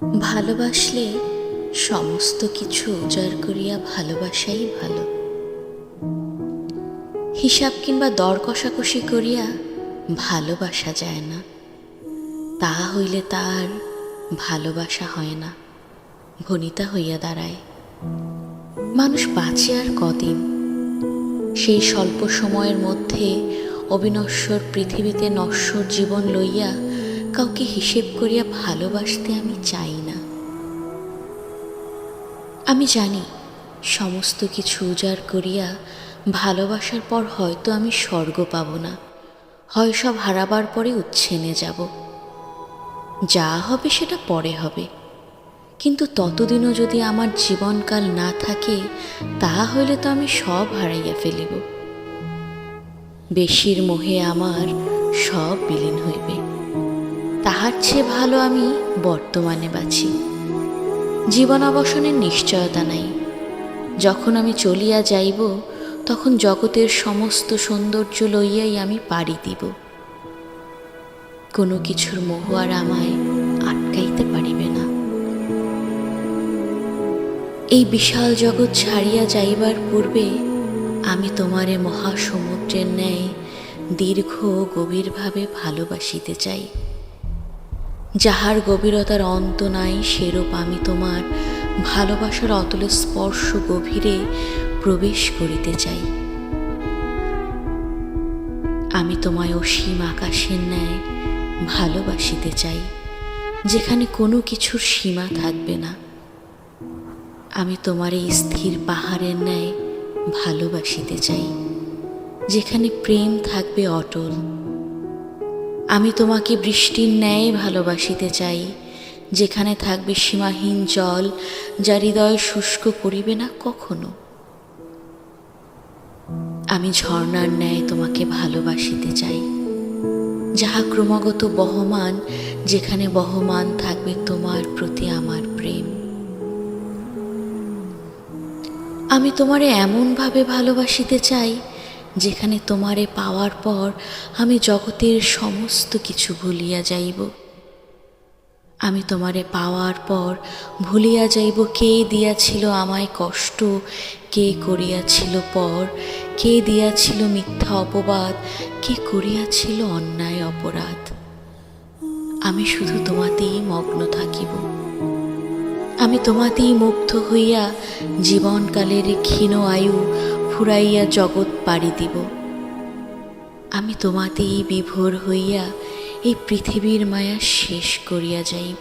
ভালোবাসলে সমস্ত কিছু উজাড় করিয়া ভালোবাসাই ভালো। হিসাব কিংবা দর কষাকষি করিয়া ভালোবাসা যায় না। তা হইলে তার ভালোবাসা হয় না ভনিতা হইয়া দাঁড়ায়। মানুষ বাঁচে আর কদিন। সেই স্বল্প সময়ের মধ্যে অবিনশ্বর পৃথিবীতে নশ্বর জীবন লইয়া কাউকে হিসেব করিয়া ভালোবাসতে আমি চাই না। আমি জানি সমস্ত কিছু উজাড় করিয়া ভালোবাসার পর হয়তো আমি স্বর্গ পাব না, হয় সব হারাবার পরে উচ্ছেনে যাব। যা হবে সেটা পরে হবে। কিন্তু ততদিনও যদি আমার জীবনকাল না থাকে তাহা হইলে তো আমি সব হারাইয়া ফেলিব। বেশির মোহে আমার সব বিলীন হইবে। তাহার চেয়ে ভালো আমি বর্তমানে বাঁচি জীবনাবসানের নিশ্চয়তা নাই। যখন আমি চলিয়া যাইব, তখন জগতের সমস্ত সৌন্দর্য লইয়াই আমি পাড়ি দিব। কোনো কিছুর মোহ আর আমায় আটকাইতে পারিবে না। এই বিশাল জগৎ ছাড়িয়া যাইবার পূর্বে আমি তোমারে মহাসমুদ্রের ন্যায় দীর্ঘ গভীরভাবে ভালোবাসিতে চাই। যাহার গভীরতার অন্ত নাই, সেরূপ আমি তোমার ভালোবাসার অতল স্পর্শ গভীরে প্রবেশ করিতে চাই। আমি তোমায় অসীম আকাশের ন্যায় ভালোবাসিতে চাই, যেখানে কোনো কিছুর সীমা থাকবে না। আমি তোমার এই স্থির পাহাড়ের ন্যায় ভালোবাসিতে চাই, যেখানে প্রেম থাকবে অটল আমি তোমাকে বৃষ্টির ন্যায় ভালোবাসিতে চাই, যেখানে থাকবে সীমাহীন জল, যা হৃদয় শুষ্ক করিবে না কখনো। আমি ঝর্ণার ন্যায় তোমাকে ভালোবাসিতে চাই, যাহা ক্রমাগত বহমান, যেখানে বহমান থাকবে তোমার প্রতি আমার প্রেম। আমি তোমারে এমনভাবে ভালোবাসিতে চাই যেখানে তোমারে পাওয়ার পর আমি জগতের সমস্ত কিছু ভুলিয়া যাইব। আমি তোমারে পাওয়ার পর ভুলিয়া যাইব কে দিয়াছিল আমায় কষ্ট, কে করিয়াছিল পর, কে দিয়াছিল মিথ্যা অপবাদ, কে করিয়াছিল অন্যায় অপরাধ। আমি শুধু তোমাতেই মগ্ন থাকিব। আমি তোমাতেই মুগ্ধ হইয়া জীবনকালের ক্ষীণ আয়ু ফুরাইয়া জগৎ পাড়ি দিব। আমি তোমাতেই বিভোর হইয়া এই পৃথিবীর মায়া শেষ করিয়া যাইব।